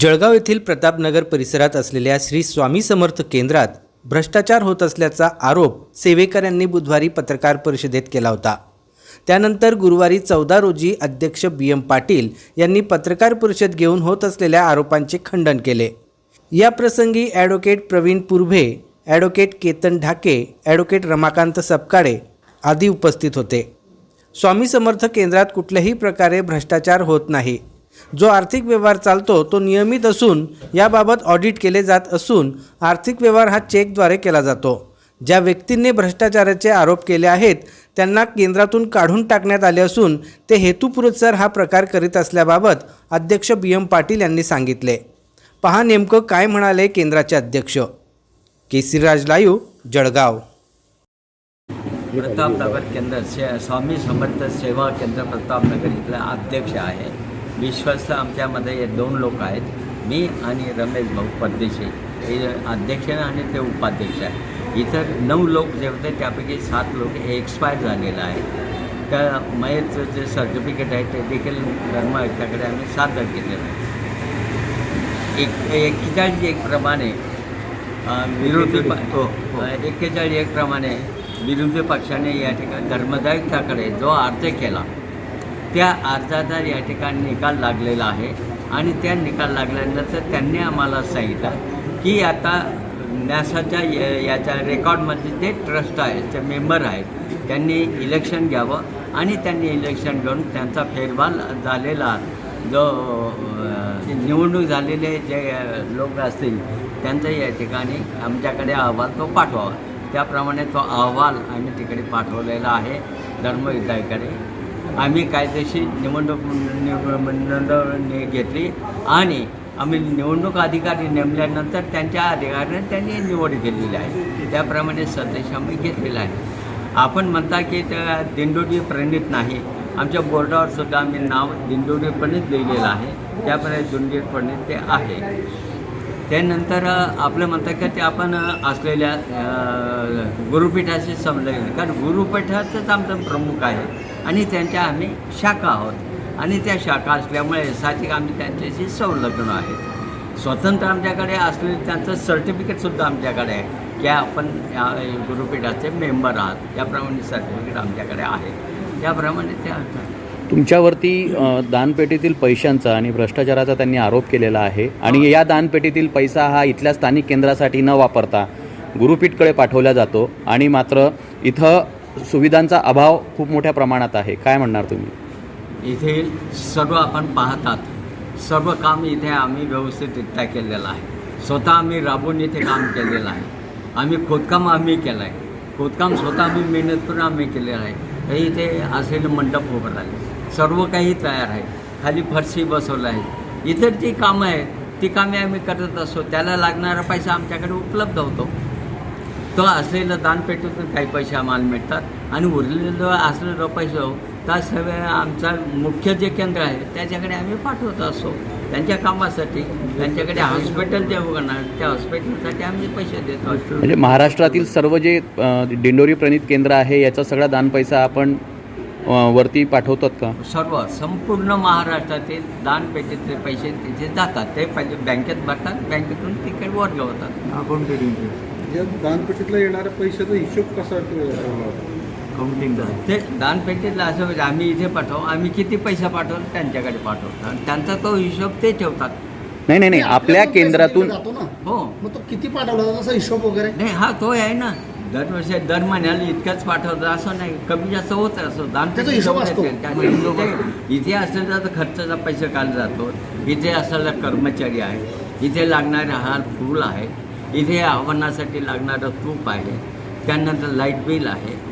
जळगाव येथील प्रतापनगर परिसरात असलेल्या श्री स्वामी समर्थ केंद्रात भ्रष्टाचार होत असल्याचा आरोप सेवेकर यांनी बुधवारी पत्रकार परिषदेत केला होता. त्यानंतर गुरुवारी चौदा रोजी अध्यक्ष बी एम पाटील यांनी पत्रकार परिषद घेऊन होत असलेल्या आरोपांचे खंडन केले. या प्रसंगी advocate Praveen Purbhe advocate Ketan Dhake advocate Ramakant Sapkale आदी उपस्थित होते. स्वामी समर्थ केंद्रात कुठल्याही प्रकारे भ्रष्टाचार होत नाही. जो आर्थिक व्यवहार चालतो तो नियमित असून याबाबत ऑडिट केले जात असून आर्थिक व्यवहार हा चेकद्वारे केला जातो. ज्या व्यक्तींनी भ्रष्टाचाराचे आरोप केले आहेत त्यांना केंद्रातून काढून टाकण्यात आले असून ते हेतुपुरस्सर हा प्रकार करीत असल्याबाबत अध्यक्ष बी. एम. पाटील यांनी सांगितले. पहा नेमकं काय म्हणाले केंद्राचे अध्यक्ष. केसीराज लायू जळगाव. प्रतापनगर केंद्र से स्वामी समर्थ सेवा केंद्र प्रतापनगर इथला अध्यक्ष आहे. विश्वस्त आमच्यामध्ये हे दोन लोक आहेत. मी आणि रमेश भाऊ परदेशी हे अध्यक्ष आणि ते उपाध्यक्ष आहे इतर नऊ लोक जे होते त्यापैकी सात लोक हे एक्सपायर झालेलं आहे त्या मयतचं जे सर्टिफिकेट आहे ते देखील धर्म आयुक्ताकडे आम्ही सादर केलेलं आहे. एक एक्केचाळीस एक प्रमाणे विरोधी प हो एक्केचाळीस एक प्रमाणे विरोधी पक्षाने या ठिकाणी धर्मदायुक्ताकडे जो अर्ज केला त्या अर्जाचा या ठिकाणी निकाल लागलेला आहे आणि त्या निकाल लागल्यानंतर त्यांनी आम्हाला सांगितलं की आता न्यासाच्या याच्या रेकॉर्डमध्ये जे ट्रस्ट आहे जे मेंबर आहेत त्यांनी इलेक्शन घ्यावं आणि त्यांनी इलेक्शन घेऊन त्यांचा फेरवाल झालेला जो निवडणूक झालेले जे लोक असतील त्यांचा या ठिकाणी आमच्याकडे अहवाल तो पाठवावा. त्याप्रमाणे तो अहवाल आम्ही तिकडे पाठवलेला आहे धर्मयुद्धाकडे आम्ही कायदेशीर निवडणूक निवडणूक घेतली आणि आम्ही निवडणूक अधिकारी नेमल्यानंतर त्यांच्या अधिकाऱ्याने त्यांनी निवड केलेली आहे. त्याप्रमाणे संदेश आम्ही घेतलेला आहे. आपण म्हणता की त्या दिंडोरी प्रणित नाही. आमच्या बोर्डावर सुद्धा आम्ही नाव दिंडोरी प्रणित लिहिलेलं आहे. त्याप्रमाणे दिंडोरी प्रणित ते आहे. त्यानंतर आपलं म्हणतात का ते आपण असलेल्या गुरुपीठाशी संलग्न कारण गुरुपीठाचंच आमचं प्रमुख आहे. आणि त्यांच्या आम्ही शाखा आहोत. आणि त्या शाखा असल्यामुळे साहजिक आम्ही त्यांच्याशी संलग्न आहेत स्वतंत्र आमच्याकडे असलेले त्यांचं सर्टिफिकेटसुद्धा आमच्याकडे आहे. की आपण या गुरुपीठाचे मेंबर आहात. त्याप्रमाणे सर्टिफिकेट आमच्याकडे आहे. त्याप्रमाणे त्या तुमच्यावरती दानपेटीतील पैशांचा आणि भ्रष्टाचाराचा त्यांनी आरोप केलेला आहे आणि या दानपेटीतील पैसा हा इथल्या स्थानिक केंद्रासाठी न वापरता गुरुपीठकडे पाठवला जातो आणि मात्र इथं सुविधांचा अभाव खूप मोठ्या प्रमाणात आहे. काय म्हणणार तुम्ही? इथे सर्व आपण पाहतात सर्व काम इथे आम्ही व्यवस्थितरित्या केलेलं आहे. स्वतः आम्ही राबून इथे काम केलेलं आहे. आम्ही खोदकाम आम्ही केलं आहे. खोदकाम स्वतः आम्ही मेहनत करून आम्ही केलेलं आहे. हे इथे असलेलं मंडप उभं राहिले. सर्व काही तयार आहे. खाली फरशी बसवलं आहे. इतर जी कामं आहेत ती कामे आम्ही करत असतो. त्याला लागणारा पैसा आमच्याकडे उपलब्ध होतो. तो असलेलं दानपेटीतून काही पैसे आम्हाला मिळतात. आणि उरलेलं असलेलं पैसा त्या सगळ्या आमचा मुख्य जे केंद्र आहे त्याच्याकडे आम्ही पाठवत असतो. त्यांच्या कामासाठी त्यांच्याकडे हॉस्पिटल जे उघडणार त्या हॉस्पिटलसाठी आम्ही पैसे देतो असतो. म्हणजे महाराष्ट्रातील सर्व जे दिंडोरी प्रणित केंद्र आहे याचा सगळा दानपैसा आपण वरती पाठवतात का? सर्व संपूर्ण महाराष्ट्रातील दानपेटीतले पैसे तिथे जातात. ते पैसे बँकेत भरतात बँकेतून तिकडे वर्ग होतात अकाउंट पेटिंग या दानपेटीतला येणाऱ्या पैशाचा हिशोब कसा काउंटिंग ते दानपेटीतलं असं म्हणजे आम्ही इथे पाठवू आम्ही किती पैसा पाठवतो त्यांच्याकडे पाठवतो आणि त्यांचा तो हिशोब ते ठेवतात. नाही नाही नाही आपल्या केंद्रातून जातो ना. हो. मग तो किती पाठवला असा हिशोब वगैरे? नाही हा तो आहे ना. दरवर्षी दर महिन्याला इतकंच पाठवतं असं नाही. कमी जास्त होत असतो. इथे इथे असलेला तर खर्चाचा पैसा काढला जातो. इथे असलेला कर्मचारी आहे. इथे लागणारे हार फूल आहे. इथे आव्हानासाठी लागणारं तूप आहे. त्यानंतर लाइट बिल आहे.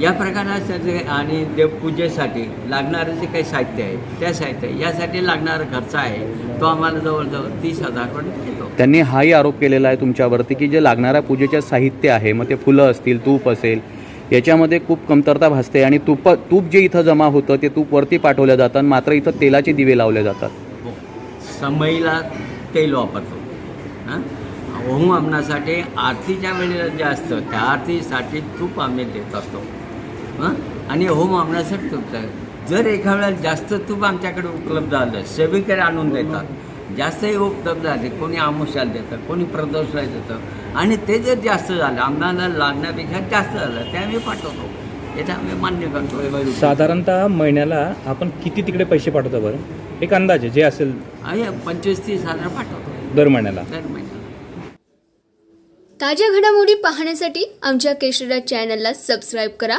या प्रकाराचं जे आणि देवपूजेसाठी लागणारं जे काही साहित्य आहे त्या साहित्य यासाठी लागणारा खर्च आहे तो आम्हाला जवळजवळ तीस हजारपर्यंत येतो. त्यांनी हाही आरोप केलेला आहे तुमच्यावरती की जे लागणाऱ्या पूजेचे साहित्य आहे मग ते फुलं असतील तूप असेल याच्यामध्ये खूप कमतरता भासते आणि तूप तूप जे इथं जमा होतं ते तूप वरती पाठवलं जातं आणि मात्र इथं तेलाचे दिवे लावले जातात. हो. समईला तेल वापरतो. हां? होम हवनासाठी आरतीच्या वेळेला जे असतं त्या आरतीसाठी तूप आम्ही देत असतो. हां? आणि होम तूप आहे. जर एका वेळेला जास्त तूप आमच्याकडे उपलब्ध झालं सेविकडे आणून देतात जास्तही उपलब्ध झाले कोणी आमुष्याला देतं कोणी प्रदोषाला देतं आणि ते जर जास्त झालं आम्हाला लागण्यापेक्षा जास्त झालं ते आम्ही पाठवतो. याचं आम्ही मान्य करतो. साधारणतः महिन्याला आपण किती तिकडे पैसे पाठवतो बरं? एक अंदाजे जे असेल. आहे पंचवीस तीस हजार पाठवतो. दर महिन्याला. दर महिन्याला. ताज्या घडामोडी पाहण्यासाठी आमच्या केशरा चॅनलला सबस्क्राईब करा.